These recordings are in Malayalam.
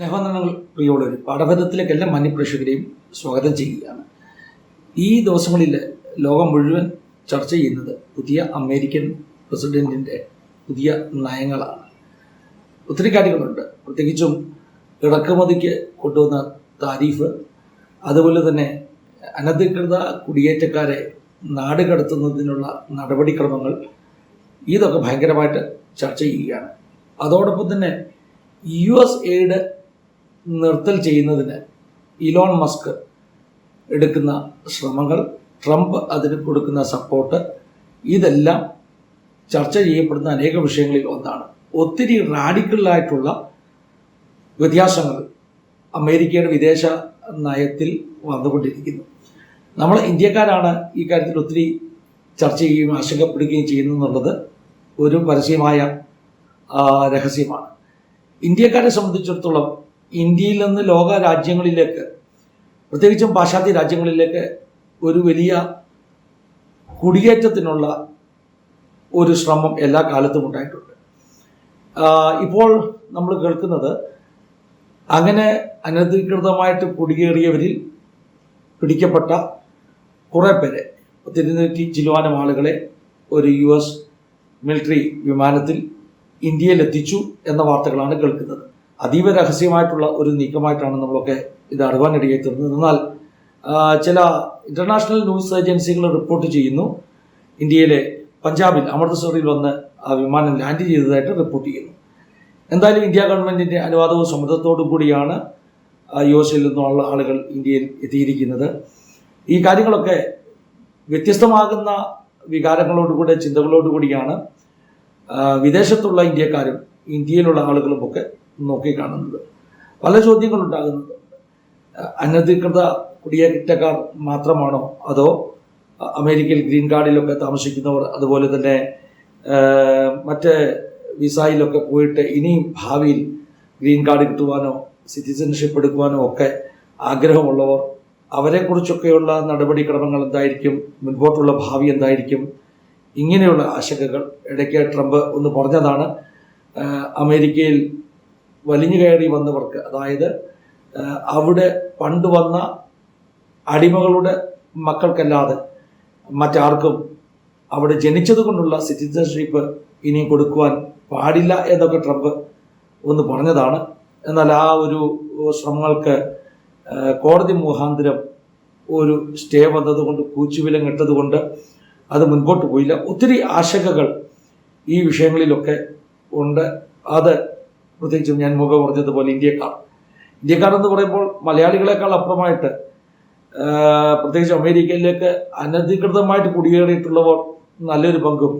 സ്നേഹവന്ദനങ്ങൾ പ്രിയോളൊരു എല്ലാ മാന്യപ്രേക്ഷകരെയും സ്വാഗതം ചെയ്യുകയാണ്. ഈ ദിവസങ്ങളിൽ ലോകം മുഴുവൻ ചർച്ച ചെയ്യുന്നത് പുതിയ അമേരിക്കൻ പ്രസിഡന്റിന്റെ പുതിയ നയങ്ങളാണ്. ഒത്തിരി കാര്യങ്ങളുണ്ട്. പ്രത്യേകിച്ചും ഇറക്കുമതിക്ക് കൊണ്ടുവന്ന താരീഫ് അതുപോലെ തന്നെ അനധികൃത കുടിയേറ്റക്കാരെ നാട് കടത്തുന്നതിനുള്ള നടപടിക്രമങ്ങൾ ഇതൊക്കെ ഭയങ്കരമായിട്ട് ചർച്ച ചെയ്യുകയാണ്. അതോടൊപ്പം തന്നെ യു എസ് എയ്ഡ് നിർത്തൽ ചെയ്യുന്നതിന് ഇലോൺ മസ്ക് എടുക്കുന്ന ശ്രമങ്ങൾ ട്രംപ് അതിന് കൊടുക്കുന്ന സപ്പോർട്ട് ഇതെല്ലാം ചർച്ച ചെയ്യപ്പെടുന്ന അനേക വിഷയങ്ങളിൽ ഒന്നാണ്. ഒത്തിരി റാഡിക്കലായിട്ടുള്ള വ്യത്യാസങ്ങൾ അമേരിക്കയുടെ വിദേശ നയത്തിൽ വന്നുകൊണ്ടിരിക്കുന്നു. നമ്മൾ ഇന്ത്യക്കാരാണ് ഈ കാര്യത്തിൽ ഒത്തിരി ചർച്ച ചെയ്യുകയും ആശങ്കപ്പെടുകയും ചെയ്യുന്നു എന്നുള്ളത് ഒരു പരസ്യമായ രഹസ്യമാണ്. ഇന്ത്യക്കാരെ സംബന്ധിച്ചിടത്തോളം ഇന്ത്യയിൽ നിന്ന് ലോക രാജ്യങ്ങളിലേക്ക് പ്രത്യേകിച്ചും പാശ്ചാത്യ രാജ്യങ്ങളിലേക്ക് ഒരു വലിയ കുടിയേറ്റത്തിനുള്ള ഒരു ശ്രമം എല്ലാ കാലത്തും ഉണ്ടായിട്ടുണ്ട്. ഇപ്പോൾ നമ്മൾ കേൾക്കുന്നത് അങ്ങനെ അനധികൃതമായിട്ട് കുടിയേറിയവരിൽ പിടിക്കപ്പെട്ട കുറേ പേരെ തിരുനൂറ്റി ചില്ലുവാനം ആളുകളെ ഒരു യു എസ് മിലിറ്ററി വിമാനത്തിൽ ഇന്ത്യയിലെത്തിച്ചു എന്ന വാർത്തകളാണ് കേൾക്കുന്നത്. അതീവ രഹസ്യമായിട്ടുള്ള ഒരു നീക്കമായിട്ടാണ് നമ്മളൊക്കെ ഇത് അറിവാനിടയായി തീർന്നത്. എന്നാൽ ചില ഇന്റർനാഷണൽ ന്യൂസ് ഏജൻസികൾ റിപ്പോർട്ട് ചെയ്യുന്നു. ഇന്ത്യയിലെ പഞ്ചാബിൽ അമൃത്സറിൽ വന്ന് ആ വിമാനം ലാൻഡ് ചെയ്തതായിട്ട് റിപ്പോർട്ട് ചെയ്യുന്നു. എന്തായാലും ഇന്ത്യ ഗവൺമെന്റിന്റെ അനുവാദവും സമ്മതത്തോടു കൂടിയാണ് യു എസിൽ നിന്നുള്ള ആളുകൾ ഇന്ത്യയിൽ എത്തിയിരിക്കുന്നത്. ഈ കാര്യങ്ങളൊക്കെ വ്യത്യസ്തമാകുന്ന വികാരങ്ങളോടുകൂടെ ചിന്തകളോടുകൂടിയാണ് വിദേശത്തുള്ള ഇന്ത്യക്കാരും ഇന്ത്യയിലുള്ള ആളുകളും ഒക്കെ നോക്കിക്കാണുന്നത്. പല ചോദ്യങ്ങളുണ്ടാകുന്നുണ്ട്. അനധികൃത കുടിയേറ്റക്കാർ മാത്രമാണോ? അതോ അമേരിക്കയിൽ ഗ്രീൻ കാർഡിലൊക്കെ താമസിക്കുന്നവർ അതുപോലെ തന്നെ മറ്റ് വിസയിലൊക്കെ പോയിട്ട് ഇനിയും ഭാവിയിൽ ഗ്രീൻ കാർഡ് കിട്ടുവാനോ സിറ്റിസൺഷിപ്പ് എടുക്കുവാനോ ഒക്കെ ആഗ്രഹമുള്ളവർ അവരെക്കുറിച്ചൊക്കെയുള്ള നടപടിക്രമങ്ങൾ എന്തായിരിക്കും? മുൻപോട്ടുള്ള ഭാവി എന്തായിരിക്കും? ഇങ്ങനെയുള്ള ആശങ്കകൾ ഇടയ്ക്ക് ട്രംപ് ഒന്ന് പറഞ്ഞതാണ്. അമേരിക്കയിൽ വലിഞ്ഞു കയറി വന്നവർക്ക് അതായത് അവിടെ പണ്ട് വന്ന അടിമകളുടെ മക്കൾക്കല്ലാതെ മറ്റാർക്കും അവിടെ ജനിച്ചത് കൊണ്ടുള്ള സിറ്റിസൺഷിപ്പ് ഇനിയും കൊടുക്കുവാൻ പാടില്ല എന്നൊക്കെ ട്രംപ് ഒന്ന് പറഞ്ഞതാണ്. എന്നാൽ ആ ഒരു ശ്രമങ്ങൾക്ക് കോടതി മുഖാന്തരം ഒരു സ്റ്റേ വന്നതുകൊണ്ട് കൂച്ചുവിലം കിട്ടതുകൊണ്ട് അത് മുൻപോട്ട് പോയില്ല. ഒത്തിരി ആശങ്കകൾ ഈ വിഷയങ്ങളിലൊക്കെ ഉണ്ട്. അത് പ്രത്യേകിച്ചും ഞാൻ മുഖം പറഞ്ഞതുപോലെ ഇന്ത്യക്കാർ. ഇന്ത്യക്കാർ എന്ന് പറയുമ്പോൾ മലയാളികളെക്കാൾ അപ്പുറമായിട്ട് പ്രത്യേകിച്ച് അമേരിക്കയിലേക്ക് അനധികൃതമായിട്ട് കുടിയേറിയിട്ടുള്ളവർ നല്ലൊരു പങ്കും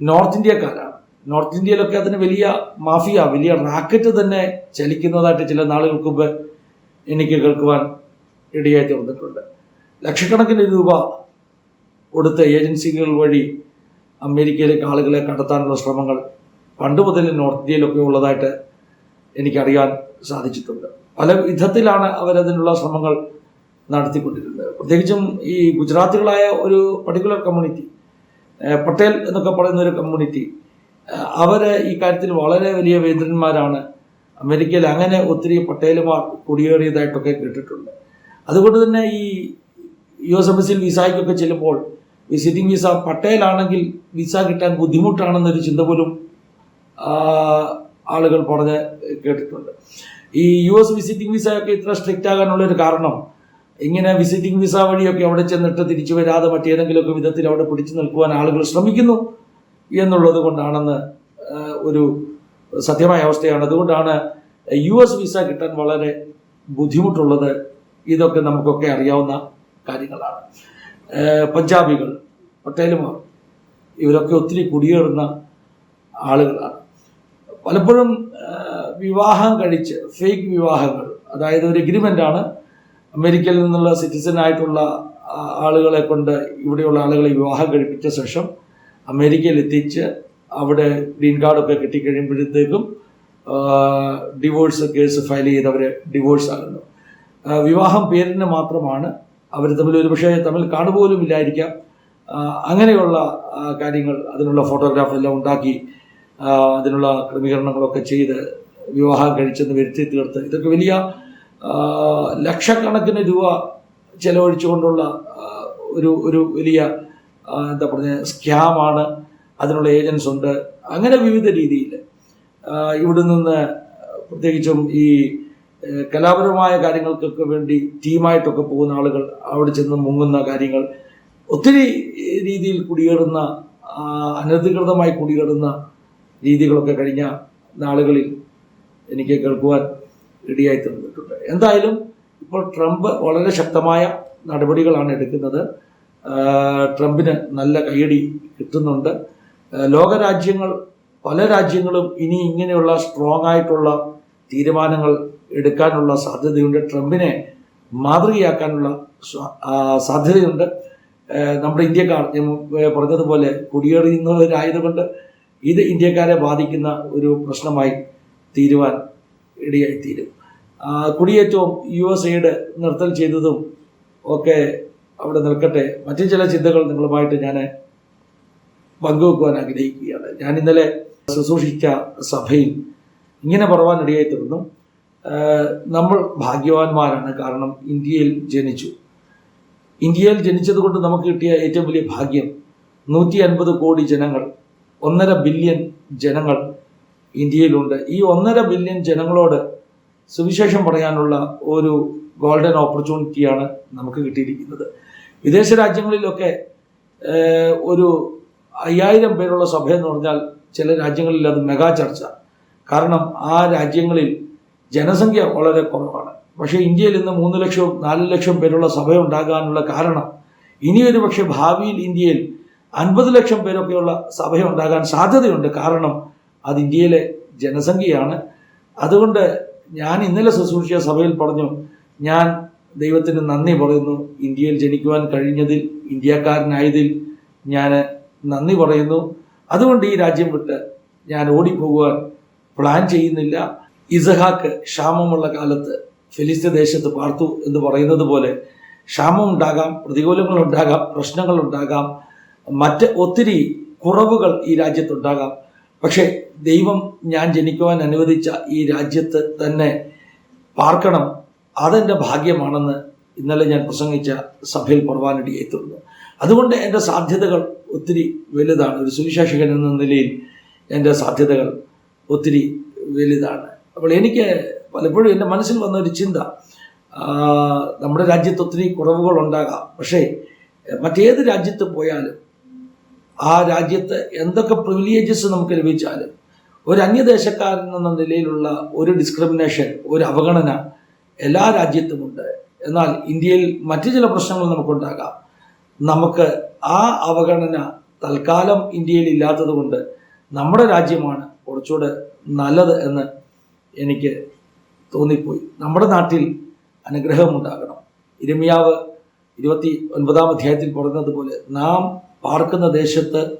നോർത്ത് ഇന്ത്യക്കാരാണ്. നോർത്ത് ഇന്ത്യയിലൊക്കെ അതിന് വലിയ മാഫിയ വലിയ റാക്കറ്റ് തന്നെ ചലിക്കുന്നതായിട്ട് ചില നാളുകൾക്ക് മുമ്പ് എനിക്ക് കേൾക്കുവാൻ ഇടയായി തീർന്നിട്ടുണ്ട്. ലക്ഷക്കണക്കിന് രൂപ കൊടുത്ത ഏജൻസികൾ വഴി അമേരിക്കയിലേക്ക് ആളുകളെ കടത്താനുള്ള ശ്രമങ്ങൾ പണ്ട് മുതൽ നോർത്ത് ഇന്ത്യയിലൊക്കെ ഉള്ളതായിട്ട് എനിക്കറിയാൻ സാധിച്ചിട്ടുണ്ട്. പല വിധത്തിലാണ് അവരതിനുള്ള ശ്രമങ്ങൾ നടത്തിക്കൊണ്ടിരുന്നത്. പ്രത്യേകിച്ചും ഈ ഗുജറാത്തികളായ ഒരു പർട്ടിക്കുലർ കമ്മ്യൂണിറ്റി പട്ടേൽ എന്നൊക്കെ പറയുന്ന ഒരു കമ്മ്യൂണിറ്റി അവർ ഈ കാര്യത്തിൽ വളരെ വലിയ വേന്ദ്രന്മാരാണ്. അമേരിക്കയിൽ അങ്ങനെ ഒത്തിരി പട്ടേലുമാർ കുടിയേറിയതായിട്ടൊക്കെ കേട്ടിട്ടുണ്ട്. അതുകൊണ്ട് തന്നെ ഈ യു എസ് എംബസിയിൽ വിസയ്ക്കൊക്കെ ചെല്ലുമ്പോൾ വിസിറ്റിംഗ് വിസ പട്ടേലാണെങ്കിൽ വിസ കിട്ടാൻ ബുദ്ധിമുട്ടാണെന്നൊരു ചിന്ത പോലും ആളുകൾ പറഞ്ഞ് കേട്ടിട്ടുണ്ട്. ഈ യു എസ് വിസിറ്റിംഗ് വിസയൊക്കെ ഇത്ര സ്ട്രിക്റ്റ് ആകാനുള്ള ഒരു കാരണം ഇങ്ങനെ വിസിറ്റിംഗ് വിസ വഴിയൊക്കെ അവിടെ ചെന്നിട്ട് തിരിച്ചു വരാതെ മറ്റേതെങ്കിലുമൊക്കെ വിധത്തിൽ അവിടെ പിടിച്ചു നിൽക്കുവാൻ ആളുകൾ ശ്രമിക്കുന്നു എന്നുള്ളത് കൊണ്ടാണെന്ന് ഒരു സത്യമായ അവസ്ഥയാണ്. അതുകൊണ്ടാണ് യു എസ് വിസ കിട്ടാൻ വളരെ ബുദ്ധിമുട്ടുള്ളത്. ഇതൊക്കെ നമുക്കൊക്കെ അറിയാവുന്ന കാര്യങ്ങളാണ്. പഞ്ചാബികൾ പട്ടേലുമാർ ഇവരൊക്കെ ഒത്തിരി കുടിയേറുന്ന ആളുകളാണ്. പലപ്പോഴും വിവാഹം കഴിച്ച് ഫേക്ക് വിവാഹങ്ങൾ അതായത് ഒരു എഗ്രിമെന്റ് ആണ് അമേരിക്കയിൽ നിന്നുള്ള സിറ്റിസൺ ആയിട്ടുള്ള ആളുകളെ കൊണ്ട് ഇവിടെയുള്ള ആളുകളെ വിവാഹം കഴിപ്പിച്ച ശേഷം അമേരിക്കയിൽ എത്തിച്ച് അവിടെ ഗ്രീൻ കാർഡൊക്കെ കിട്ടിക്കഴിയുമ്പോഴത്തേക്കും ഡിവോഴ്സ് കേസ് ഫയൽ ചെയ്ത് ഡിവോഴ്സ് ആകുന്നു വിവാഹം പേരിന് മാത്രമാണ് അവർ തമ്മിൽ ഒരു പക്ഷേ തമ്മിൽ കാണുപോലും ഇല്ലായിരിക്കാം. അങ്ങനെയുള്ള കാര്യങ്ങൾ അതിനുള്ള ഫോട്ടോഗ്രാഫ് എല്ലാം ഉണ്ടാക്കി അതിനുള്ള ക്രമീകരണങ്ങളൊക്കെ ചെയ്ത് വിവാഹം കഴിച്ചെന്ന് വരുത്തി തീർത്ത്. ഇതൊക്കെ വലിയ ലക്ഷക്കണക്കിന് രൂപ ചെലവഴിച്ചുകൊണ്ടുള്ള ഒരു ഒരു വലിയ എന്താ പറഞ്ഞ സ്കാമാണ് അതിനുള്ള ഏജൻസ് ഉണ്ട്. അങ്ങനെ വിവിധ രീതിയിൽ ഇവിടെ നിന്ന് പ്രത്യേകിച്ചും ഈ കലാപരമായ കാര്യങ്ങൾക്കൊക്കെ വേണ്ടി ടീമായിട്ടൊക്കെ പോകുന്ന ആളുകൾ അവിടെ ചെന്ന് മുങ്ങുന്ന കാര്യങ്ങൾ ഒത്തിരി രീതിയിൽ കുടിയേറുന്ന അനധികൃതമായി കുടിയേറുന്ന രീതികളൊക്കെ കഴിഞ്ഞ നാളുകളിൽ എനിക്ക് കേൾക്കുവാൻ റെഡിയായി തന്നിട്ടുണ്ട്. എന്തായാലും ഇപ്പോൾ ട്രംപ് വളരെ ശക്തമായ നടപടികളാണ് എടുക്കുന്നത്. ട്രംപിന് നല്ല കൈയടി കിട്ടുന്നുണ്ട്. ലോകരാജ്യങ്ങൾ പല രാജ്യങ്ങളും ഇനി ഇങ്ങനെയുള്ള സ്ട്രോങ് ആയിട്ടുള്ള തീരുമാനങ്ങൾ എടുക്കാനുള്ള സാധ്യതയുണ്ട്. ട്രംപിനെ മാതൃകയാക്കാനുള്ള സാധ്യതയുണ്ട്. നമ്മുടെ ഇന്ത്യക്കാർ പറഞ്ഞതുപോലെ കുടിയേറുന്നവരായതുകൊണ്ട് ഇത് ഇന്ത്യക്കാരെ ബാധിക്കുന്ന ഒരു പ്രശ്നമായി തീരുവാൻ ഇടയായി തീരും കുടിയേറ്റവും യു എസ് എയുടെ നിർത്തൽ ചെയ്തതും ഒക്കെ അവിടെ നിൽക്കട്ടെ. മറ്റു ചില ചിന്തകൾ നിങ്ങളുമായിട്ട് ഞാൻ പങ്കുവെക്കുവാൻ ആഗ്രഹിക്കുകയാണ്. ഞാൻ ഇന്നലെ ശുശ്രൂഷിച്ച സഭയിൽ ഇങ്ങനെ പറവാൻ ഇടയായി തീർന്നു നമ്മൾ ഭാഗ്യവാന്മാരാണ് കാരണം ഇന്ത്യയിൽ ജനിച്ചു. ഇന്ത്യയിൽ ജനിച്ചതുകൊണ്ട് നമുക്ക് കിട്ടിയ ഏറ്റവും വലിയ ഭാഗ്യം നൂറ്റി അൻപത് കോടി ജനങ്ങൾ ഒന്നര ബില്യൺ ജനങ്ങൾ ഇന്ത്യയിലുണ്ട്. ഈ ഒന്നര ബില്യൺ ജനങ്ങളോട് സുവിശേഷം പറയാനുള്ള ഒരു ഗോൾഡൻ ഓപ്പർച്യൂണിറ്റിയാണ് നമുക്ക് കിട്ടിയിരിക്കുന്നത്. വിദേശ രാജ്യങ്ങളിലൊക്കെ ഒരു അയ്യായിരം പേരുള്ള സഭ എന്ന് പറഞ്ഞാൽ ചില രാജ്യങ്ങളിൽ അത് മെഗാ ചർച്ച. കാരണം ആ രാജ്യങ്ങളിൽ ജനസംഖ്യ വളരെ കുറവാണ്. പക്ഷേ ഇന്ത്യയിൽ ഇന്ന് മൂന്ന് ലക്ഷവും നാല് ലക്ഷം പേരുള്ള സഭ ഉണ്ടാകാനുള്ള കാരണം ഇനിയൊരു പക്ഷേ ഭാവിയിൽ ഇന്ത്യയിൽ അൻപത് ലക്ഷം പേരൊക്കെയുള്ള സഭയുണ്ടാകാൻ സാധ്യതയുണ്ട്. കാരണം അത് ഇന്ത്യയിലെ ജനസംഖ്യയാണ്. അതുകൊണ്ട് ഞാൻ ഇന്നലെ ശുശ്രൂഷിച്ച സഭയിൽ പറഞ്ഞു ഞാൻ ദൈവത്തിന് നന്ദി പറയുന്നു. ഇന്ത്യയിൽ ജനിക്കുവാൻ കഴിഞ്ഞതിൽ ഇന്ത്യക്കാരനായതിൽ ഞാൻ നന്ദി പറയുന്നു. അതുകൊണ്ട് ഈ രാജ്യം വിട്ട് ഞാൻ ഓടിപ്പോകുവാൻ പ്ലാൻ ചെയ്യുന്നില്ല. ഇസഹാക്ക് ക്ഷാമമുള്ള കാലത്ത് ഫിലിസ്തീൻ ദേശത്ത് പാർത്തു എന്ന് പറയുന്നത് പോലെ ക്ഷാമം ഉണ്ടാകാം പ്രതികൂലങ്ങൾ ഉണ്ടാകാം പ്രശ്നങ്ങൾ ഉണ്ടാകാം മറ്റ് ഒത്തിരി കുറവുകൾ ഈ രാജ്യത്തുണ്ടാകാം. പക്ഷേ ദൈവം ഞാൻ ജനിക്കുവാൻ അനുവദിച്ച ഈ രാജ്യത്ത് തന്നെ പാർക്കണം. അതെന്റെ ഭാഗ്യമാണെന്ന് ഇന്നലെ ഞാൻ പ്രസംഗിച്ച സഭയിൽ പറവാനടി ഏറ്റുള്ളത് അതുകൊണ്ട് എന്റെ സാധ്യതകൾ ഒത്തിരി വലുതാണ്. ഒരു സുവിശേഷകൻ എന്ന നിലയിൽ എന്റെ സാധ്യതകൾ ഒത്തിരി വലുതാണ്. അപ്പോൾ എനിക്ക് പലപ്പോഴും എന്റെ മനസ്സിൽ വന്ന ഒരു ചിന്ത നമ്മുടെ രാജ്യത്ത് ഒത്തിരി കുറവുകൾ ഉണ്ടാകാം. പക്ഷേ മറ്റേത് രാജ്യത്ത് പോയാലും ആ രാജ്യത്ത് എന്തൊക്കെ പ്രിവിലേജസ് നമുക്ക് ലഭിച്ചാലും ഒരു അന്യദേശക്കാരൻ എന്ന നിലയിലുള്ള ഒരു ഡിസ്ക്രിമിനേഷൻ ഒരു അവഗണന എല്ലാ രാജ്യത്തുമുണ്ട്. എന്നാൽ ഇന്ത്യയിൽ മറ്റു ചില പ്രശ്നങ്ങൾ നമുക്കുണ്ടാകാം. നമുക്ക് ആ അവഗണന തൽക്കാലം ഇന്ത്യയിൽ ഇല്ലാത്തതുകൊണ്ട് നമ്മുടെ രാജ്യമാണ് കുറച്ചുകൂടെ നല്ലത് എന്ന് എനിക്ക് തോന്നിപ്പോയി. നമ്മുടെ നാട്ടിൽ അനുഗ്രഹമുണ്ടാകണം. ഇരമിയാവ് ഇരുപത്തി ഒൻപതാം അധ്യായത്തിൽ പറഞ്ഞതുപോലെ നാം പാർക്കുന്ന ദേശത്ത്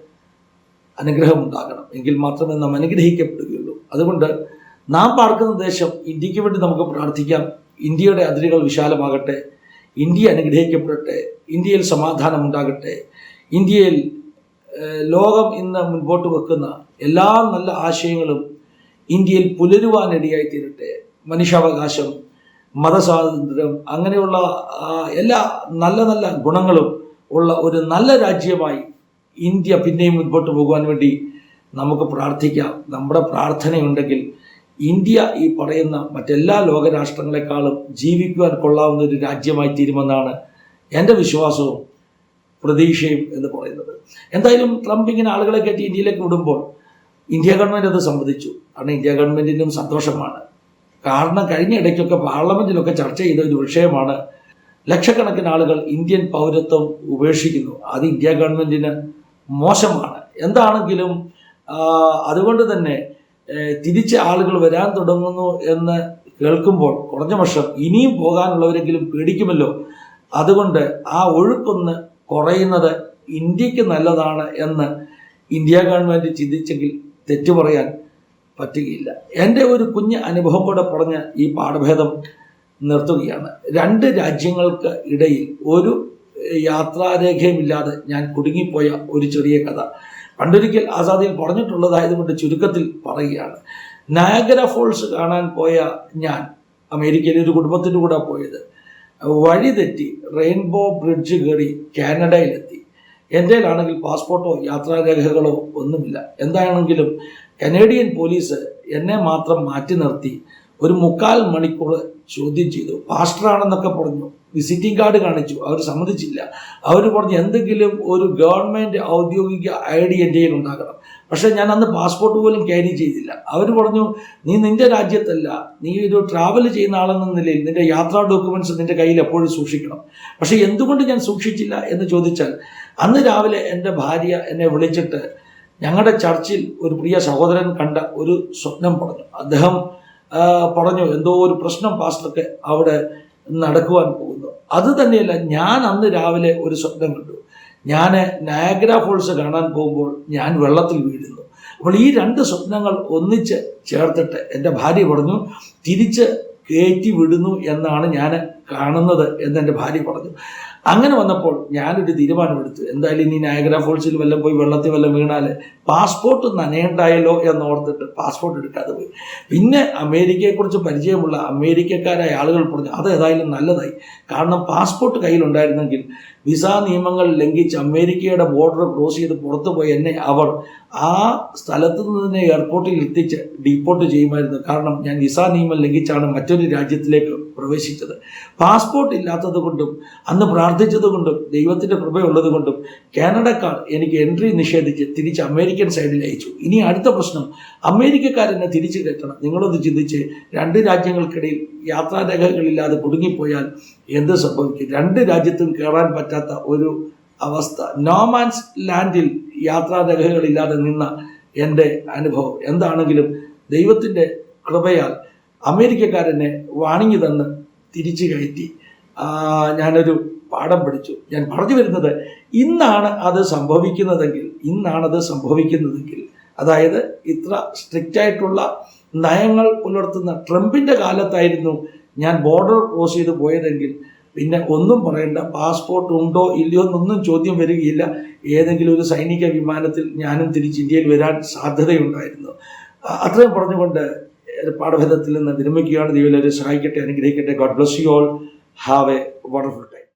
അനുഗ്രഹം ഉണ്ടാകണം എങ്കിൽ മാത്രമേ നാം അനുഗ്രഹിക്കപ്പെടുകയുള്ളൂ. അതുകൊണ്ട് നാം പാർക്കുന്ന ദേശം ഇന്ത്യയ്ക്ക് വേണ്ടി നമുക്ക് പ്രാർത്ഥിക്കാം. ഇന്ത്യയുടെ അതിരുകൾ വിശാലമാകട്ടെ. ഇന്ത്യ അനുഗ്രഹിക്കപ്പെടട്ടെ. ഇന്ത്യയിൽ സമാധാനം ഉണ്ടാകട്ടെ ഇന്ത്യയിൽ ലോകം ഇന്ന് മുൻപോട്ട് വെക്കുന്ന എല്ലാ നല്ല ആശയങ്ങളും ഇന്ത്യയിൽ പുലരുവാനിടയായി തീരട്ടെ മനുഷ്യാവകാശം മതസ്വാതന്ത്ര്യം അങ്ങനെയുള്ള എല്ലാ നല്ല നല്ല ഗുണങ്ങളും ഉള്ള ഒരു നല്ല രാജ്യമായി ഇന്ത്യ പിന്നെയും മുൻപോട്ട് പോകുവാൻ വേണ്ടി നമുക്ക് പ്രാർത്ഥിക്കാം. നമ്മുടെ പ്രാർത്ഥനയുണ്ടെങ്കിൽ ഇന്ത്യ ഈ പറയുന്ന മറ്റെല്ലാ ലോകരാഷ്ട്രങ്ങളെക്കാളും ജീവിക്കുവാൻ കൊള്ളാവുന്ന ഒരു രാജ്യമായി തീരുമെന്നാണ് എന്റെ വിശ്വാസവും പ്രതീക്ഷയും എന്ന് പറയുന്നത്. എന്തായാലും ട്രംപ് ഇങ്ങനെ ആളുകളെ കയറ്റി ഇന്ത്യയിലേക്ക് വിടുമ്പോൾ ഇന്ത്യ ഗവൺമെന്റ് അത് സമ്മതിച്ചു. കാരണം ഇന്ത്യ ഗവൺമെന്റിനും സന്തോഷമാണ്. കാരണം കഴിഞ്ഞ ഇടയ്ക്കൊക്കെ പാർലമെന്റിലൊക്കെ ചർച്ച ചെയ്ത ഒരു വിഷയമാണ് ലക്ഷക്കണക്കിന് ആളുകൾ ഇന്ത്യൻ പൗരത്വം ഉപേക്ഷിക്കുന്നു. അത് ഇന്ത്യ ഗവൺമെന്റിന് മോശമാണ്. എന്താണെങ്കിലും അതുകൊണ്ട് തന്നെ തിരിച്ച് ആളുകൾ വരാൻ തുടങ്ങുന്നു എന്ന് കേൾക്കുമ്പോൾ കുറഞ്ഞ വർഷം ഇനിയും പോകാനുള്ളവരെങ്കിലും പേടിക്കുമല്ലോ? അതുകൊണ്ട് ആ ഒഴുക്കൊന്ന് കുറയുന്നത് ഇന്ത്യയ്ക്ക് നല്ലതാണ് എന്ന് ഇന്ത്യ ഗവൺമെന്റ് ചിന്തിച്ചെങ്കിൽ തെറ്റു പറയാൻ പറ്റുകയില്ല. എന്റെ ഒരു കുഞ്ഞ് അനുഭവം കൂടെ പറഞ്ഞ് ഈ പാഠഭേദം നിർത്തുകയാണ്. രണ്ട് രാജ്യങ്ങൾക്ക് ഇടയിൽ ഒരു യാത്രാരേഖയുമില്ലാതെ ഞാൻ കുടുങ്ങിപ്പോയ ഒരു ചെറിയ കഥ. പണ്ടൊരിക്കൽ ആസാദിയിൽ പറഞ്ഞിട്ടുള്ളതായതുകൊണ്ട് ചുരുക്കത്തിൽ പറയുകയാണ്. നയഗര ഫോൾസ് കാണാൻ പോയ ഞാൻ അമേരിക്കയിലെ ഒരു കുടുംബത്തിന്റെ കൂടെ പോയത്. വഴി തെറ്റി റെയിൻബോ ബ്രിഡ്ജ് കയറി കാനഡയിലെത്തി. എന്റെ ആണെങ്കിൽ പാസ്പോർട്ടോ യാത്രാരേഖകളോ ഒന്നുമില്ല. എന്താണെങ്കിലും കനേഡിയൻ പോലീസ് എന്നെ മാത്രം മാറ്റി നിർത്തി. ഒരു മുക്കാൽ മണിക്കൂർ ചോദ്യം ചെയ്തു. പാസ്റ്ററാണെന്നൊക്കെ പറഞ്ഞു. വിസിറ്റിംഗ് കാർഡ് കാണിച്ചു. അവർ സമ്മതിച്ചില്ല. അവർ പറഞ്ഞു എന്തെങ്കിലും ഒരു ഗവൺമെന്റ് ഔദ്യോഗിക ഐ ഡി എന്റെ കയ്യിൽ ഉണ്ടാകണം. പക്ഷേ ഞാൻ അന്ന് പാസ്പോർട്ട് പോലും ക്യാരി ചെയ്തില്ല. അവർ പറഞ്ഞു നീ നിന്റെ രാജ്യത്തല്ല. നീ ഒരു ട്രാവൽ ചെയ്യുന്ന ആളെന്ന നിലയിൽ നിന്റെ യാത്രാ ഡോക്യുമെന്റ്സ് നിന്റെ കയ്യിൽ എപ്പോഴും സൂക്ഷിക്കണം. പക്ഷേ എന്തുകൊണ്ട് ഞാൻ സൂക്ഷിച്ചില്ല? എന്ന് ചോദിച്ചാൽ അന്ന് രാവിലെ എന്റെ ഭാര്യ എന്നെ വിളിച്ചിട്ട് ഞങ്ങളുടെ ചർച്ചിൽ ഒരു പ്രിയ സഹോദരൻ കണ്ട ഒരു സ്വപ്നം പറഞ്ഞു. അദ്ദേഹം പറഞ്ഞു എന്തോ ഒരു പ്രശ്നം പാസ്റ്റർക്ക് അവിടെ നടക്കുവാൻ പോകുന്നു. അത് തന്നെയല്ല ഞാൻ അന്ന് രാവിലെ ഒരു സ്വപ്നം കണ്ടു. ഞാൻ നയഗ്ര ഫോൾസ് കാണാൻ പോകുമ്പോൾ ഞാൻ വെള്ളത്തിൽ വീഴുന്നു. അപ്പോൾ ഈ രണ്ട് സ്വപ്നങ്ങൾ ഒന്നിച്ച് ചേർത്തിട്ട് എന്റെ ഭാര്യ പറഞ്ഞു തിരിച്ച് കയറ്റി വിടുന്നു എന്നാണ് ഞാൻ കാണുന്നത് എന്ന് എന്റെ ഭാര്യ പറഞ്ഞു. അങ്ങനെ വന്നപ്പോൾ ഞാനൊരു തീരുമാനമെടുത്തു. എന്തായാലും ഇനി നയഗ്ര ഫോൾസിൽ വല്ലതും പോയി വെള്ളത്തിൽ വല്ലതും വീണാൽ പാസ്പോർട്ട് നനയുണ്ടായല്ലോ എന്നോർത്തിട്ട് പാസ്പോർട്ട് എടുക്കാതെ പോയി. പിന്നെ അമേരിക്കയെക്കുറിച്ച് പരിചയമുള്ള അമേരിക്കക്കാരായ ആളുകൾ പറഞ്ഞു അത് ഏതായാലും നല്ലതായി. കാരണം പാസ്പോർട്ട് കയ്യിലുണ്ടായിരുന്നെങ്കിൽ വിസ നിയമങ്ങൾ ലംഘിച്ച് അമേരിക്കയുടെ ബോർഡർ ക്രോസ് ചെയ്ത് പുറത്തു പോയി എന്നെ അവർ ആ സ്ഥലത്ത് നിന്ന് എയർപോർട്ടിൽ എത്തിച്ച് ഡീപ്പോർട്ട് ചെയ്യുമായിരുന്നു. കാരണം ഞാൻ വിസ നിയമം ലംഘിച്ചാണ് മറ്റൊരു രാജ്യത്തിലേക്ക് പ്രവേശിച്ചത്. പാസ്പോർട്ട് ഇല്ലാത്തത് കൊണ്ടും അന്ന് പ്രാർത്ഥിച്ചത് കൊണ്ടും ദൈവത്തിന്റെ കൃപയുള്ളത് കൊണ്ടും കാനഡക്കാർ എനിക്ക് എൻട്രി നിഷേധിച്ച് തിരിച്ച് അമേരിക്കൻ സൈഡിൽ അയച്ചു. ഇനി അടുത്ത പ്രശ്നം അമേരിക്കക്കാരെന്നെ തിരിച്ചു കയറ്റണം. നിങ്ങളൊന്ന് ചിന്തിച്ച് രണ്ട് രാജ്യങ്ങൾക്കിടയിൽ യാത്രാരേഖകളില്ലാതെ കുടുങ്ങിപ്പോയാൽ എന്ത് സംഭവിക്കും? രണ്ട് രാജ്യത്തും കയറാൻ പറ്റാത്ത ഒരു അവസ്ഥ. നോമാൻസ് ലാൻഡിൽ യാത്രാരേഖകളില്ലാതെ നിന്ന എന്റെ അനുഭവം എന്താണെങ്കിലും ദൈവത്തിന്റെ കൃപയാൽ അമേരിക്കക്കാരനെ വാണിങ്ങി തന്ന് തിരിച്ചു കയറ്റി. ഞാനൊരു പാഠം പഠിച്ചു. ഞാൻ പറഞ്ഞു വരുന്നത് ഇന്നാണ് അത് സംഭവിക്കുന്നതെങ്കിൽ ഇന്നാണത് സംഭവിക്കുന്നതെങ്കിൽ അതായത് ഇത്ര സ്ട്രിക്റ്റ് ആയിട്ടുള്ള നയങ്ങൾ പുലർത്തുന്ന ട്രംപിന്റെ കാലത്തായിരുന്നു ഞാൻ ബോർഡർ ക്രോസ് ചെയ്ത് പോയതെങ്കിൽ പിന്നെ ഒന്നും പറയണ്ട പാസ്പോർട്ട് ഉണ്ടോ ഇല്ലയോ എന്നൊന്നും ചോദ്യം വരികയില്ല. ഏതെങ്കിലും ഒരു സൈനിക വിമാനത്തിൽ ഞാനും തിരിച്ച് ഇന്ത്യയിൽ വരാൻ സാധ്യതയുണ്ടായിരുന്നു. അത്രയും പറഞ്ഞുകൊണ്ട് പാഠഭേദത്തിൽ നിന്ന് വിരമിക്കുകയാണ്. ദൈവം സഹായിക്കട്ടെ അനുഗ്രഹിക്കട്ടെ. God bless you all have a wonderful time